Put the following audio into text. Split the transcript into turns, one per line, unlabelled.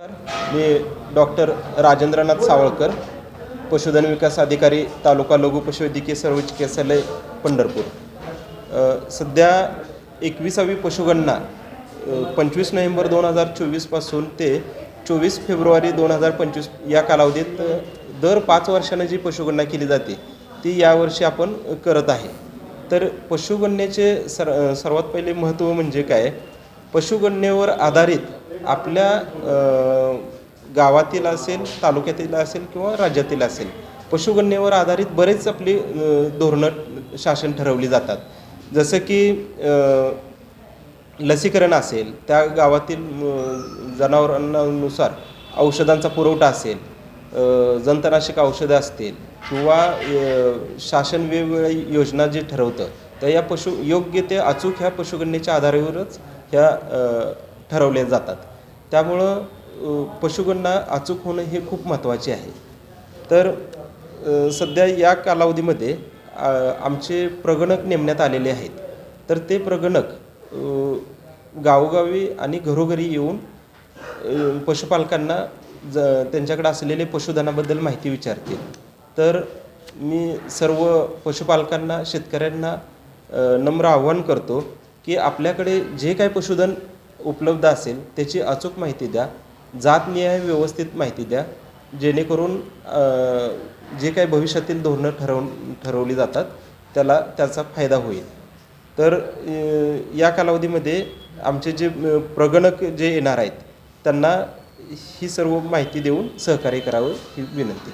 मी doctor Rajendranath Savalkar पशुधन विकास अधिकारी तालुका लघु पशुवैद्यकीय सर्व चिकित्सालय पंढरपूर. सध्या एकविसावी पशुगणना पंचवीस नोव्हेंबर दोन हजार चोवीसपासून ते चोवीस फेब्रुवारी दोन हजार पंचवीस या कालावधीत दर पाच वर्षानं जी पशुगणना केली जाते ती यावर्षी आपण करत आहे. तर पशुगणनेचे सर सर्वात पहिले महत्त्व म्हणजे काय? पशुगणनेवर आधारित आपल्या गावातील असेल तालुक्यातील असेल किंवा राज्यातील असेल पशुगणनेवर आधारित बरेच आपली धोरणं शासन ठरवली जातात. जसं की लसीकरण असेल त्या गावातील जनावरांनुसार औषधांचा पुरवठा असेल जंतनाशक औषधं असतील किंवा शासन वेगवेगळ्या योजना जे ठरवतं तर या पशु योग्य ते अचूक ह्या पशुगणनेच्या आधारावरच ह्या ठरवल्या जातात. त्यामुळं पशुगणना अचूक होणं हे खूप महत्त्वाचे आहे. तर सध्या या कालावधीमध्ये आमचे प्रगणक नेमण्यात आलेले आहेत. तर ते प्रगणक गावोगावी आणि घरोघरी येऊन पशुपालकांना ज त्यांच्याकडे असलेले पशुधनाबद्दल माहिती विचारतील. तर मी सर्व पशुपालकांना शेतकऱ्यांना नम्र आव्हान करतो की आपल्याकडे जे काय पशुधन उपलब्ध असेल त्याची अचूक माहिती द्या. जातनिहाय व्यवस्थित माहिती द्या. जेणेकरून जे काही भविष्यातील धोरणं ठरव ठरवली जातात त्याला त्याचा फायदा होईल. तर या कालावधीमध्ये आमचे जे प्रगणक जे येणार आहेत त्यांना ही सर्व माहिती देऊन सहकार्य करावं ही विनंती.